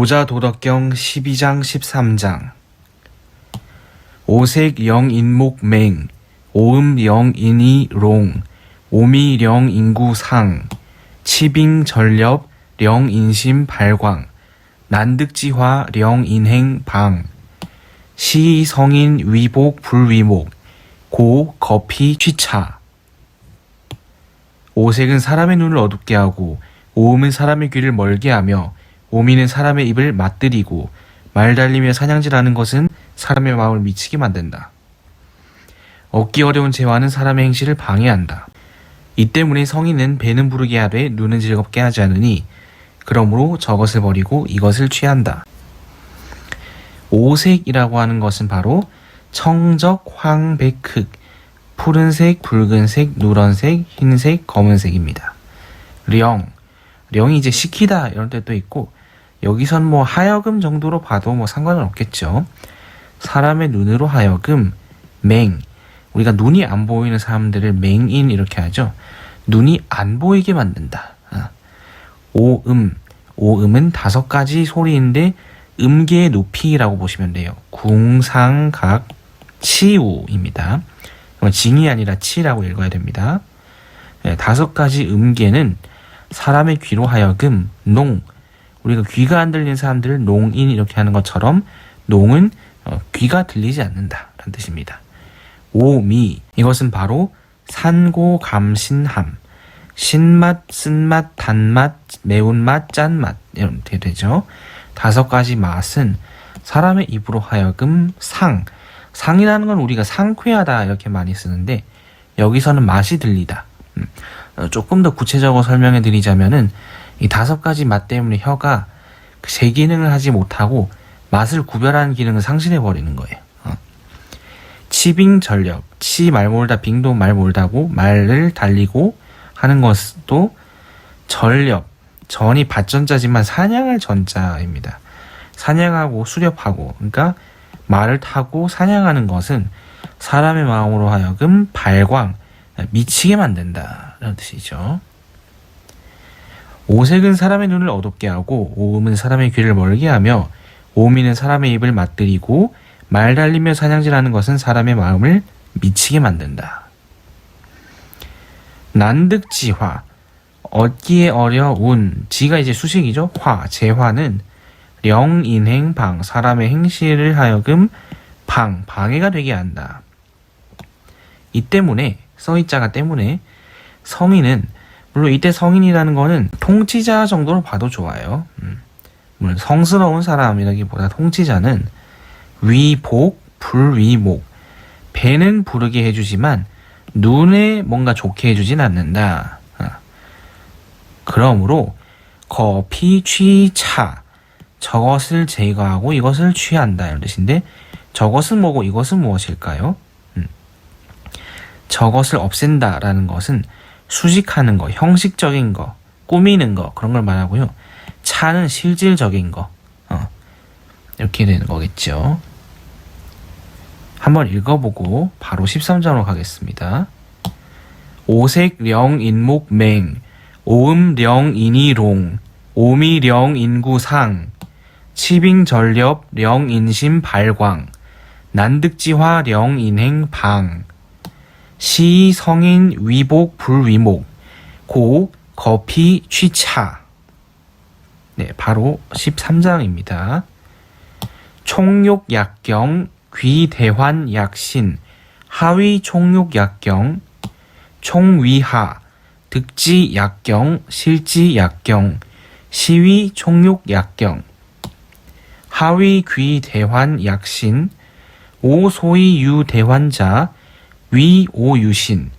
노자도덕경 12장 13장. 오색 영인목 맹 오음 영인이 롱 오미 령인구 상 치빙 전렵 령인심 발광 난득지화 령인행 방 시성인 위복 불위목 고 거피 취차. 오색은 사람의 눈을 어둡게 하고 오음은 사람의 귀를 멀게 하며 오미는 사람의 입을 맞들이고 말 달리며 사냥질하는 것은 사람의 마음을 미치게 만든다. 얻기 어려운 재화는 사람의 행실을 방해한다. 이 때문에 성인은 배는 부르게 하되 눈은 즐겁게 하지 않으니 그러므로 저것을 버리고 이것을 취한다. 오색이라고 하는 것은 바로 청적, 황백, 흑, 푸른색, 붉은색, 누런색, 흰색, 검은색입니다. 령, 령이 이제 시키다 이런 뜻도 있고 여기선 뭐 하여금 정도로 봐도 뭐 상관은 없겠죠. 사람의 눈으로 하여금 맹 우리가 눈이 안 보이는 사람들을 맹인 이렇게 하죠. 눈이 안 보이게 만든다. 아. 오음 오음은 다섯 가지 소리인데 음계의 높이라고 보시면 돼요. 궁상각 치우입니다. 징이 아니라 치라고 읽어야 됩니다. 네, 다섯 가지 음계는 사람의 귀로 하여금 농 우리가 귀가 안 들리는 사람들을 농인 이렇게 하는 것처럼 농은 어, 귀가 들리지 않는다라는 뜻입니다. 오미 이것은 바로 산고감신함 신맛, 쓴맛, 단맛, 매운맛, 짠맛 이렇게 되죠. 다섯 가지 맛은 사람의 입으로 하여금 상 상이라는 건 우리가 상쾌하다 이렇게 많이 쓰는데 여기서는 맛이 들리다. 음, 어, 조금 더 구체적으로 설명해 드리자면은 이 다섯 가지 맛 때문에 혀가 제 기능을 하지 못하고 맛을 구별하는 기능을 상실해 버리는 거예요. 어. 치빙 전력, 치 말 몰다, 빙도 말 몰다고 말을 달리고 하는 것도 전력, 전이 밭전자지만 사냥할 전자입니다. 사냥하고 수렵하고, 그러니까 말을 타고 사냥하는 것은 사람의 마음으로 하여금 발광, 미치게 만든다라는 뜻이죠. 오색은 사람의 눈을 어둡게 하고 오음은 사람의 귀를 멀게 하며 오미는 사람의 입을 맞들이고 말 달리며 사냥질하는 것은 사람의 마음을 미치게 만든다. 난득지화 얻기에 어려운 지가 이제 수식이죠. 화 재화는 령인행 방 사람의 행실을 하여금 방 방해가 되게 한다. 이 때문에 써있자가 때문에 성인은 물론 이때 성인이라는 거는 통치자 정도로 봐도 좋아요. 음. 물론 성스러운 사람이라기보다 통치자는 위복, 불위목. 배는 부르게 해주지만 눈에 뭔가 좋게 해주진 않는다. 어. 그러므로 거피, 취, 차. 저것을 제거하고 이것을 취한다. 이런 뜻인데 저것은 뭐고 이것은 무엇일까요? 음. 저것을 없앤다라는 것은 수식하는 거, 형식적인 거, 꾸미는 거 그런 걸 말하고요. 차는 실질적인 거 어, 이렇게 되는 거겠죠. 한번 읽어보고 바로 13장으로 가겠습니다. 오색 령 인목 맹 오음 령 인이롱 오미 령 인구 상 치빙 전렵 령 인심 발광 난득지화 령 인행 방 시, 성인, 위복, 불위목, 고, 거피, 취차. 네, 바로 13장입니다. 총욕 약경, 귀대환 약신, 하위 총욕 약경, 총위하, 득지 약경, 실지 약경, 시위 총욕 약경, 하위 귀대환 약신, 오소위 유대환자, 위오유신,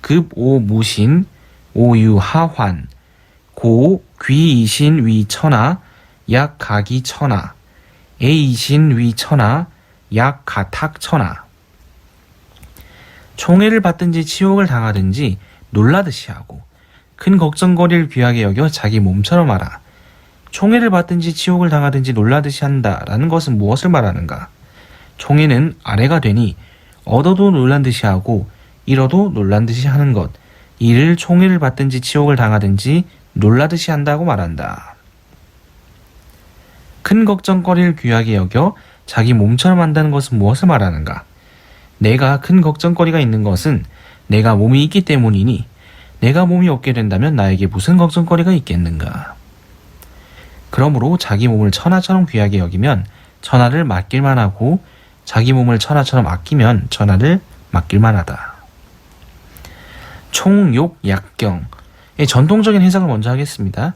급오무신, 오유하환, 고귀이신 위천하, 약가기천하, 에이신 위천하, 약가탁천하. 총애를 받든지 치욕을 당하든지 놀라듯이 하고 큰 걱정거리를 귀하게 여겨 자기 몸처럼 하라. 총애를 받든지 치욕을 당하든지 놀라듯이 한다라는 것은 무엇을 말하는가? 총애는 아래가 되니 얻어도 놀란 듯이 하고 잃어도 놀란 듯이 하는 것. 이를 총애를 받든지 치욕을 당하든지 놀라듯이 한다고 말한다. 큰 걱정거리를 귀하게 여겨 자기 몸처럼 한다는 것은 무엇을 말하는가? 내가 큰 걱정거리가 있는 것은 내가 몸이 있기 때문이니 내가 몸이 없게 된다면 나에게 무슨 걱정거리가 있겠는가? 그러므로 자기 몸을 천하처럼 귀하게 여기면 천하를 맡길만 하고 자기 몸을 천하처럼 아끼면 천하를 맡길만 하다. 총욕 약경. 의 전통적인 해석을 먼저 하겠습니다.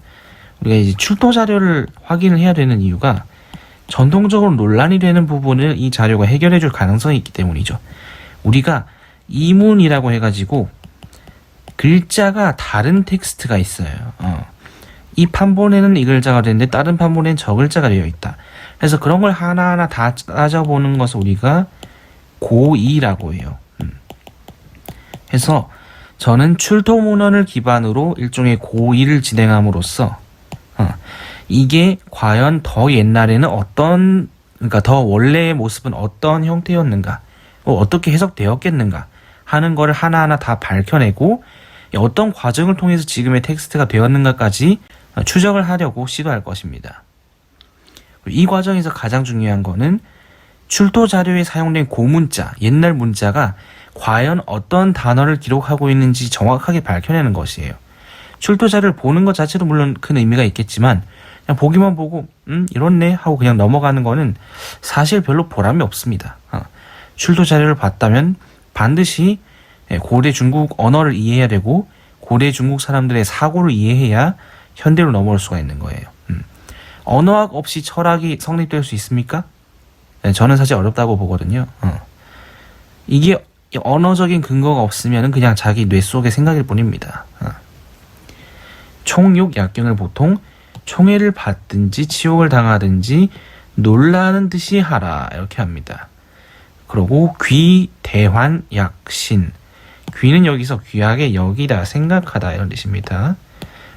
우리가 이제 출토 자료를 확인을 해야 되는 이유가 전통적으로 논란이 되는 부분을 이 자료가 해결해 줄 가능성이 있기 때문이죠. 우리가 이문이라고 해가지고 글자가 다른 텍스트가 있어요. 어. 이 판본에는 이 글자가 되는데 다른 판본에는 저 글자가 되어 있다. 그래서 그런 걸 하나하나 다 따져보는 것을 우리가 고의라고 해요. 음. 그래서 저는 출토 문헌을 기반으로 일종의 고의를 진행함으로써 어, 이게 과연 더 옛날에는 어떤 그러니까 더 원래의 모습은 어떤 형태였는가 뭐 어떻게 해석되었겠는가 하는 거를 하나하나 다 밝혀내고 어떤 과정을 통해서 지금의 텍스트가 되었는가까지 추적을 하려고 시도할 것입니다. 이 과정에서 가장 중요한 거는 출토 자료에 사용된 고문자, 옛날 문자가 과연 어떤 단어를 기록하고 있는지 정확하게 밝혀내는 것이에요. 출토 자료를 보는 것 자체도 물론 큰 의미가 있겠지만 그냥 보기만 보고 음 이렇네 하고 그냥 넘어가는 거는 사실 별로 보람이 없습니다. 어. 출토 자료를 봤다면 반드시 예, 고대 중국 언어를 이해해야 되고 고대 중국 사람들의 사고를 이해해야 현대로 넘어올 수가 있는 거예요. 음. 언어학 없이 철학이 성립될 수 있습니까? 네, 저는 사실 어렵다고 보거든요. 어. 이게 언어적인 근거가 없으면 그냥 자기 뇌 속의 생각일 뿐입니다. 어. 총욕 약경을 보통 총애를 받든지 치욕을 당하든지 놀라는 듯이 하라 이렇게 합니다. 그리고 귀, 대환, 약신 귀는 여기서 귀하게 여기다 생각하다 이런 뜻입니다.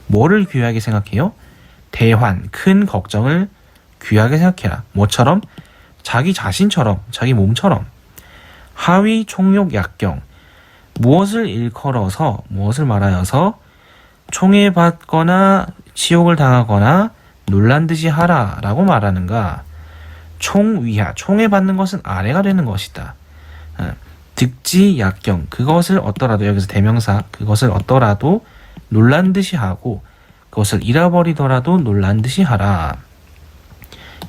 뭐를 귀하게 생각해요? 대환, 큰 걱정을 귀하게 생각해라. 뭐처럼? 자기 자신처럼, 자기 몸처럼. 하위, 총욕, 약경. 무엇을 일컬어서, 무엇을 말하여서 총애받거나 치욕을 당하거나 놀란 듯이 하라 라고 말하는가? 총위하, 총애받는 것은 아래가 되는 것이다. 어, 득지, 약경, 그것을 얻더라도, 여기서 대명사, 그것을 얻더라도 놀란 듯이 하고, 그것을 잃어버리더라도 놀란 듯이 하라.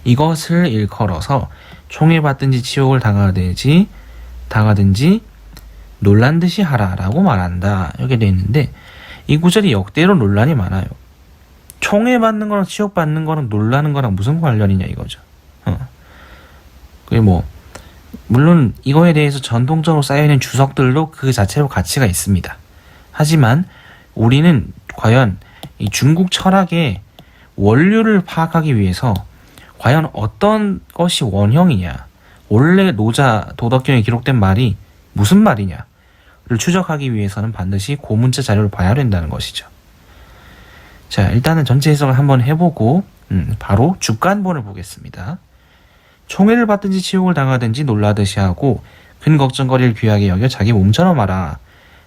이것을 일컬어서 총애받든지 치욕을 당하든지, 당하든지 놀란 듯이 하라라고 말한다. 이렇게 되어 있는데, 이 구절이 역대로 논란이 많아요. 총애받는 거랑 치욕받는 거랑 놀라는 거랑 무슨 관련이냐 이거죠. 어. 그게 뭐 물론 이거에 대해서 전통적으로 쌓여있는 주석들도 그 자체로 가치가 있습니다. 하지만 우리는 과연 이 중국 철학의 원료를 파악하기 위해서 과연 어떤 것이 원형이냐, 원래 노자 도덕경에 기록된 말이 무슨 말이냐를 추적하기 위해서는 반드시 고문자 자료를 봐야 된다는 것이죠. 자, 일단은 전체 해석을 한번 해보고 음, 바로 주간본을 보겠습니다. 총애를 받든지 치욕을 당하든지 놀라듯이 하고 큰 걱정거리를 귀하게 여겨 자기 몸처럼 알아.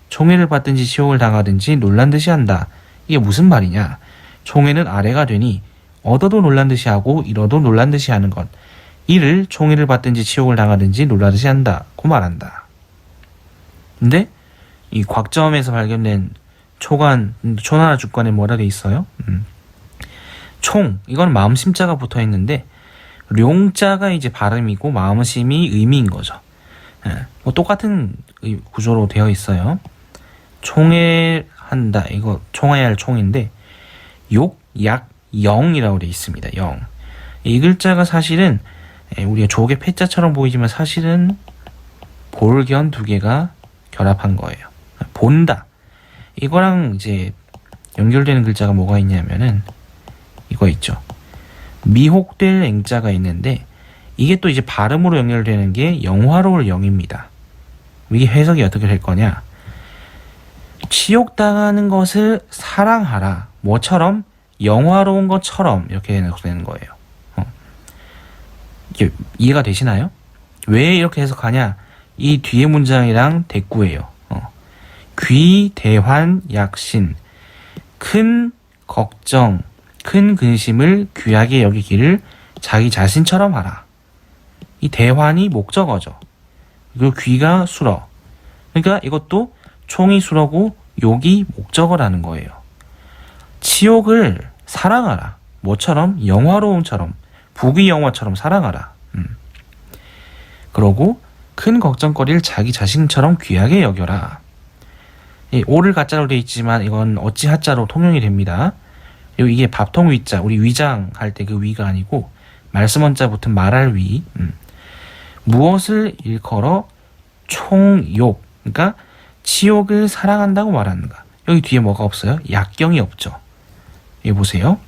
총애를 받든지 치욕을 당하든지 놀란 듯이 한다. 이게 무슨 말이냐? 총애는 아래가 되니 얻어도 놀란 듯이 하고 잃어도 놀란 듯이 하는 것. 이를 총애를 받든지 치욕을 당하든지 놀라듯이 한다. 고 말한다. 근데 이 곽점에서 발견된 초간, 초나라 주권에 뭐라 돼 있어요? 음. 총, 이건 마음심자가 붙어 있는데, 룡자가 이제 발음이고, 마음심이 의미인 거죠. 예, 뭐 똑같은 구조로 되어 있어요. 총애 한다. 이거 총애할 총인데, 욕, 약, 영이라고 되어 있습니다. 영. 이 글자가 사실은, 예, 우리가 조개 패자처럼 보이지만 사실은 볼견 두 개가 결합한 거예요. 본다. 이거랑 이제 연결되는 글자가 뭐가 있냐면은 이거 있죠. 미혹될 앵자가 있는데 이게 또 이제 발음으로 연결되는 게 영화로울 영입니다. 이게 해석이 어떻게 될 거냐? 치욕당하는 것을 사랑하라. 뭐처럼 영화로운 것처럼 이렇게 되는 거예요. 어. 이게 이해가 되시나요? 왜 이렇게 해석하냐? 이 뒤에 문장이랑 대꾸예요. 귀, 대환, 약신. 큰 걱정, 큰 근심을 귀하게 여기기를 자기 자신처럼 하라. 이 대환이 목적어죠. 그리고 귀가 수러. 그러니까 이것도 총이 수러고 욕이 목적어라는 거예요. 치욕을 사랑하라. 뭐처럼? 영화로움처럼. 부귀 영화처럼 사랑하라. 음. 그러고 큰 걱정거리를 자기 자신처럼 귀하게 여겨라. 이 오를 가짜로 돼 있지만 이건 어찌 하자로 통용이 됩니다. 그리고 이게 밥통 위자, 우리 위장 할 때 그 위가 아니고 말씀 원자 붙은 말할 위. 음. 무엇을 일컬어 총욕, 그러니까 치욕을 사랑한다고 말하는가. 여기 뒤에 뭐가 없어요? 약경이 없죠. 여기 보세요.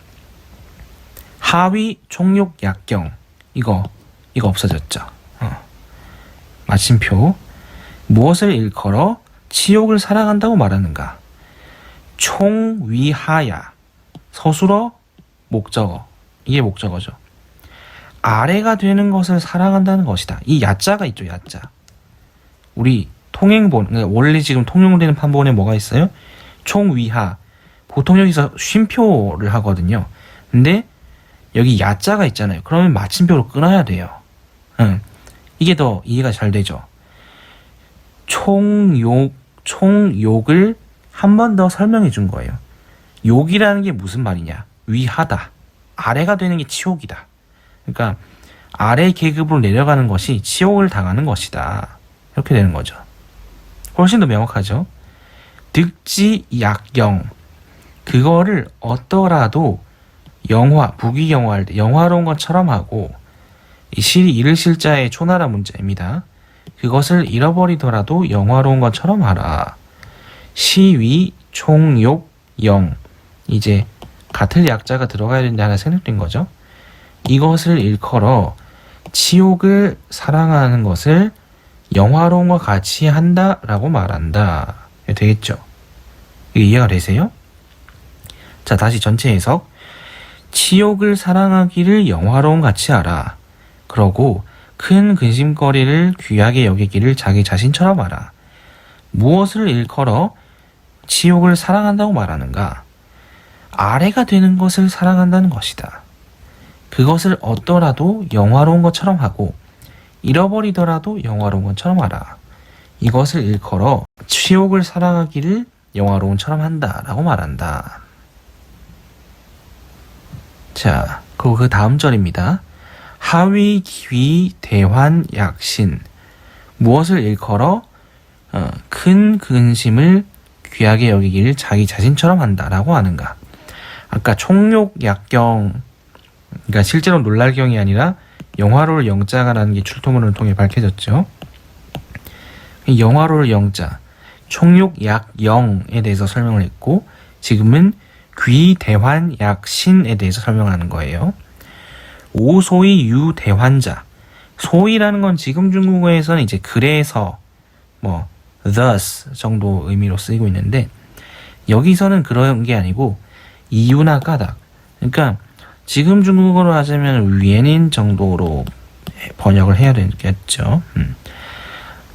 하위 총욕 약경 이거 이거 없어졌죠. 어. 마침표 무엇을 일컬어 치욕을 사랑한다고 말하는가? 총위하야 서술어 목적어 이게 목적어죠. 아래가 되는 것을 사랑한다는 것이다. 이 야자가 있죠, 야자. 우리 통행본, 그러니까 원래 지금 통용되는 판본에 뭐가 있어요? 총위하. 보통 여기서 쉼표를 하거든요. 근데 여기 야자가 있잖아요. 그러면 마침표로 끊어야 돼요. 응. 이게 더 이해가 잘 되죠. 총욕, 총욕을 한 번 더 설명해 준 거예요. 욕이라는 게 무슨 말이냐? 위하다. 아래가 되는 게 치욕이다. 그러니까 아래 계급으로 내려가는 것이 치욕을 당하는 것이다. 이렇게 되는 거죠. 훨씬 더 명확하죠. 득지 약경 그거를 얻더라도 영화 부귀 영화할 때 영화로운 것처럼 하고 이 실이 잃을 실자의 초나라 문제입니다. 그것을 잃어버리더라도 영화로운 것처럼 하라. 시위 총욕 영 이제 같은 약자가 들어가야 된다 하나 생략된 거죠. 이것을 일컬어 치욕을 사랑하는 것을 것 같이 한다 라고 말한다. 되겠죠? 이해가 되세요? 자, 다시 전체 해석. 치욕을 사랑하기를 영화로운 같이 하라. 그러고 큰 근심거리를 귀하게 여기기를 자기 자신처럼 하라. 무엇을 일컬어 치욕을 사랑한다고 말하는가? 아래가 되는 것을 사랑한다는 것이다. 그것을 얻더라도 영화로운 것처럼 하고 잃어버리더라도 영화로운 것처럼 하라. 이것을 일컬어 치욕을 사랑하기를 영화로운처럼 한다 라고 말한다. 자, 그리고 그 다음 절입니다. 하위, 기위, 대환, 약신. 무엇을 일컬어 어, 큰 근심을 귀하게 여기기를 자기 자신처럼 한다라고 하는가. 아까 총욕, 약경, 그러니까 실제로 놀랄 경이 아니라 영화로를 영자가라는 게 출토문을 통해 밝혀졌죠. 영화로를 영자, 총욕 약 영에 대해서 설명을 했고 지금은 귀 대환 약 신에 대해서 설명하는 거예요. 오소위 유 대환자. 소위라는 건 지금 중국어에서는 이제 그래서 뭐 thus 정도 의미로 쓰이고 있는데 여기서는 그런 게 아니고 이유나 까닭. 그러니까 지금 중국어로 하자면 위엔인 정도로 번역을 해야 되겠죠. 음.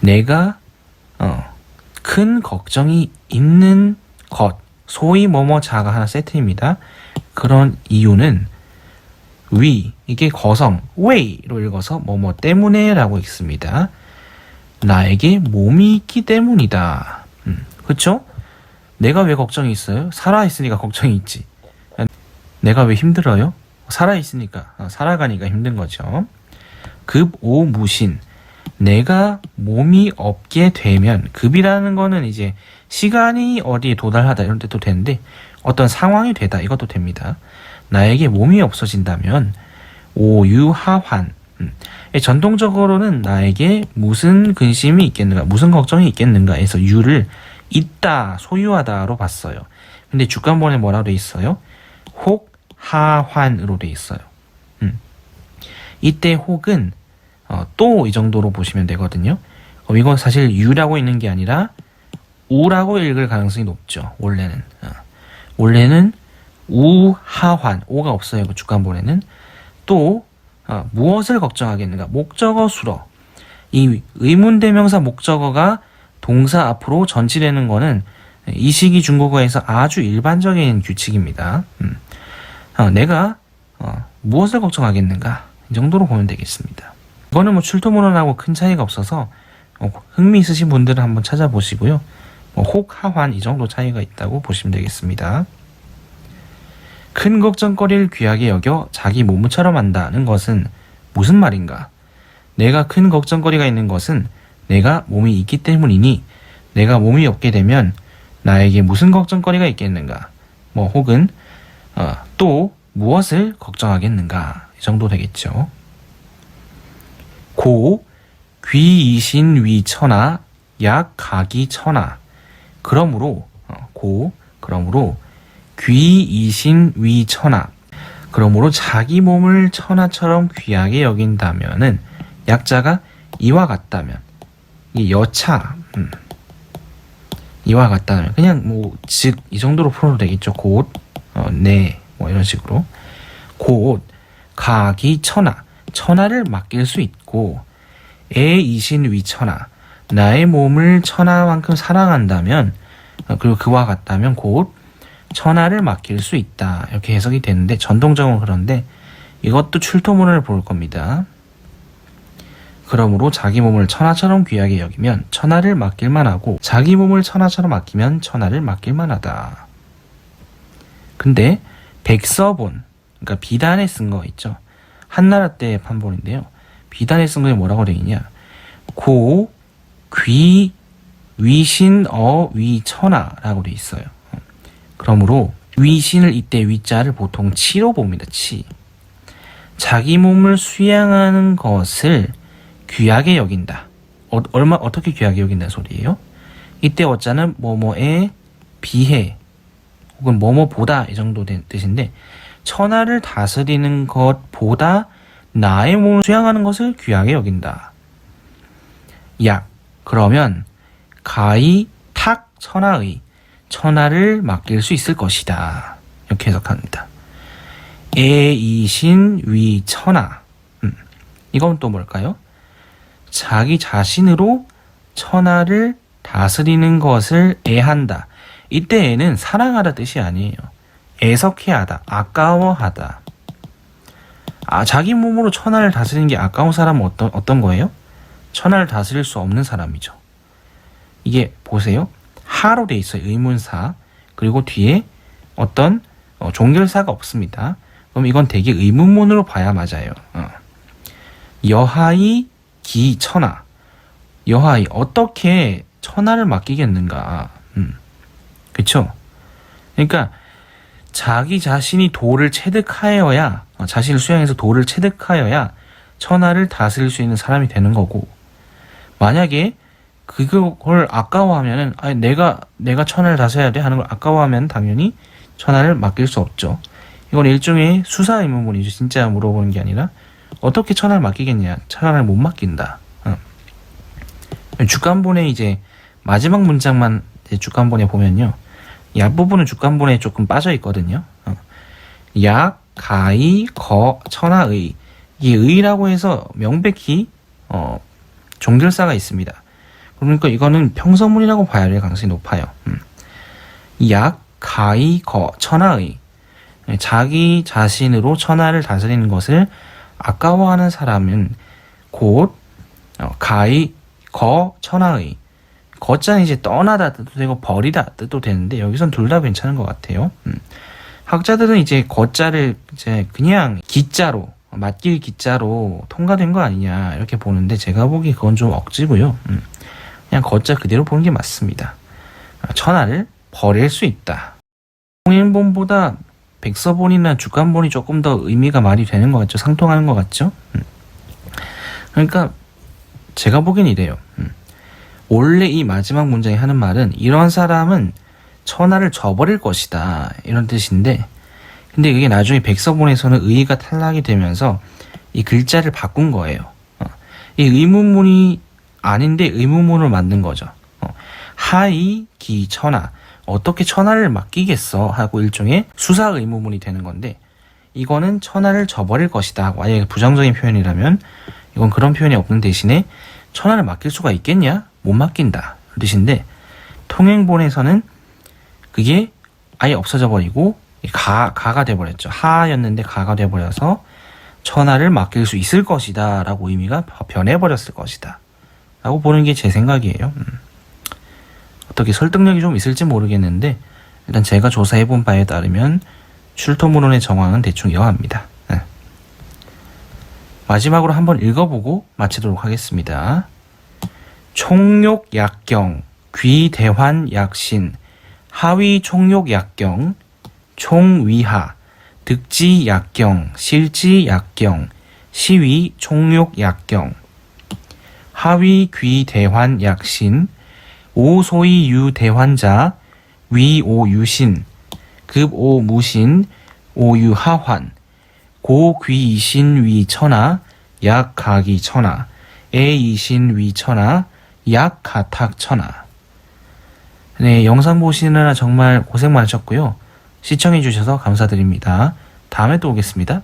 내가 어, 큰 걱정이 있는 것, 소위 뭐뭐 자가 하나 세트입니다. 그런 이유는 위 이게 거성 웨이로 읽어서 뭐뭐 때문에라고 읽습니다. 나에게 몸이 있기 때문이다. 음, 그렇죠? 내가 왜 걱정이 있어요? 살아 있으니까 걱정이 있지. 내가 왜 힘들어요? 살아 있으니까 어, 살아가니까 힘든 거죠. 급오 무신 내가 몸이 없게 되면 급이라는 거는 이제 시간이 어디에 도달하다 이런 뜻도 되는데 어떤 상황이 되다 이것도 됩니다. 나에게 몸이 없어진다면 오유하환 음. 전통적으로는 나에게 무슨 근심이 있겠는가 무슨 걱정이 있겠는가에서 유를 있다 소유하다로 봤어요. 근데 주간본에 뭐라고 돼 있어요? 혹 하환으로 돼 있어요. 음. 이때 혹은 어, 또 이 정도로 보시면 되거든요. 어, 이건 사실 유라고 있는 게 아니라 우라고 읽을 가능성이 높죠. 원래는 어. 원래는 우하환 오가 없어요. 그 주간본에는 또 어, 무엇을 걱정하겠는가? 목적어 수러 이 의문대명사 목적어가 동사 앞으로 전치되는 거는 이 시기 중국어에서 아주 일반적인 규칙입니다. 음. 어, 내가 어, 무엇을 걱정하겠는가? 이 정도로 보면 되겠습니다. 이거는 뭐 출토문헌하고 큰 차이가 없어서 어, 흥미 있으신 분들은 한번 찾아보시고요. 뭐 혹, 하환 이 정도 차이가 있다고 보시면 되겠습니다. 큰 걱정거리를 귀하게 여겨 자기 몸처럼 한다는 것은 무슨 말인가? 내가 큰 걱정거리가 있는 것은 내가 몸이 있기 때문이니 내가 몸이 없게 되면 나에게 무슨 걱정거리가 있겠는가? 뭐 혹은 어, 또 무엇을 걱정하겠는가? 이 정도 되겠죠. 고 귀이신 위천하 약 가기 천하 그러므로 어, 고 그러므로 귀이신 위천하 그러므로 자기 몸을 천하처럼 귀하게 여긴다면은 약자가 이와 같다면 이 여차 음, 이와 같다면 그냥 뭐 즉 이 정도로 풀어도 되겠죠 곧 어, 네, 뭐 이런 식으로 곧 가기 천하 천하를 맡길 수 있고 애이신 위천하 나의 몸을 천하만큼 사랑한다면 어, 그리고 그와 같다면 곧 천하를 맡길 수 있다 이렇게 해석이 되는데 전통적으로 그런데 이것도 출토문을 볼 겁니다. 그러므로 자기 몸을 천하처럼 귀하게 여기면 천하를 맡길만 하고 자기 몸을 천하처럼 아끼면 천하를 맡길만 하다. 근데 백서본 그러니까 비단에 쓴 거 있죠. 한나라 때 판본인데요. 비단에 쓴 거에 뭐라고 되어 있냐? 고, 귀, 위신, 어, 위, 천하라고 되어 있어요. 그러므로 위신을 이때 위자를 보통 치로 봅니다. 치. 자기 몸을 수양하는 것을 귀하게 여긴다. 어, 얼마 어떻게 귀하게 여긴다는 소리예요? 이때 어자는 뭐뭐에 비해 혹은 뭐뭐보다 이 정도 된 뜻인데 천하를 다스리는 것보다 나의 몸을 수양하는 것을 귀하게 여긴다. 약 그러면 가히 탁 천하의 천하를 맡길 수 있을 것이다. 이렇게 해석합니다. 애이신 위 천하. 음, 이건 또 뭘까요? 자기 자신으로 천하를 다스리는 것을 애한다. 이때 애는 사랑하다 뜻이 아니에요. 애석해하다, 아까워하다. 아, 자기 몸으로 천하를 다스리는 게 아까운 사람은 어떤, 어떤 거예요? 천하를 다스릴 수 없는 사람이죠. 이게 보세요. 하로 돼 있어요. 의문사. 그리고 뒤에 어떤 어, 종결사가 없습니다. 그럼 이건 되게 의문문으로 봐야 맞아요. 어. 여하이 기 천하. 여하이 어떻게 천하를 맡기겠는가? 음. 그쵸? 그러니까 자기 자신이 도를 체득하여야 어, 자신을 수양해서 도를 체득하여야 천하를 다스릴 수 있는 사람이 되는 거고 만약에 그걸 아까워하면은 아니 내가 내가 천하를 다스려야 돼 하는 걸 아까워하면 당연히 천하를 맡길 수 없죠. 이건 일종의 수사 의문문이죠. 진짜 물어보는 게 아니라 어떻게 천하를 맡기겠냐? 천하를 못 맡긴다. 어. 주간본에 이제 마지막 문장만 주간본에 보면요. 이 앞부분은 주간본에 조금 빠져 있거든요. 어. 약, 가이, 거, 천하의 이 의라고 해서 명백히 어, 종결사가 있습니다. 그러니까 이거는 평서문이라고 봐야 될 가능성이 높아요. 음. 약, 가이, 거, 천하의 자기 자신으로 천하를 다스리는 것을 아까워하는 사람은 곧 어, 가이, 거, 천하의 거자는 이제 떠나다 뜻도 되고 버리다 뜻도 되는데 여기선 둘 다 괜찮은 것 같아요. 음. 학자들은 이제 거자를 이제 그냥 기자로 맡길 기자로 통과된 거 아니냐 이렇게 보는데 제가 보기 그건 좀 억지고요. 음. 그냥 거자 그대로 보는 게 맞습니다. 아, 천하를 버릴 수 있다. 통일본보다 백서본이나 주간본이 조금 더 의미가 말이 되는 것 같죠? 상통하는 것 같죠? 음. 그러니까 제가 보기엔 이래요. 음. 원래 이 마지막 문장이 하는 말은 이런 사람은 천하를 저버릴 것이다 이런 뜻인데 근데 이게 나중에 백서본에서는 의의가 탈락이 되면서 이 글자를 바꾼 거예요. 어. 이 의문문이 아닌데 의문문을 만든 거죠. 어. 하이 기 천하 어떻게 천하를 맡기겠어 하고 일종의 수사 의문문이 되는 건데 이거는 천하를 저버릴 것이다. 만약에 부정적인 표현이라면 이건 그런 표현이 없는 대신에 천하를 맡길 수가 있겠냐? 못 맡긴다. 그 뜻인데 통행본에서는 그게 아예 없어져 버리고 가 가가 돼 버렸죠. 하였는데 가가 돼 버려서 천하를 맡길 수 있을 것이다 라고 의미가 변해버렸을 것이다 라고 보는 게 제 생각이에요. 음. 어떻게 설득력이 좀 있을지 모르겠는데 일단 제가 조사해본 바에 따르면 출토문헌의 정황은 대충 이러합니다. 네. 마지막으로 한번 읽어보고 마치도록 하겠습니다. 총욕약경, 귀대환 약신, 하위 총욕약경, 총위하, 득지약경, 실지약경, 시위 총욕약경, 하위 귀대환 약신, 오소위 유대환자, 위오유신, 급오무신, 오유하환, 고귀이신 위천하, 약가기천하, 애이신 위천하, 약가탁천하. 네, 영상 보시느라 정말 고생 많으셨고요. 시청해주셔서 감사드립니다. 다음에 또 오겠습니다.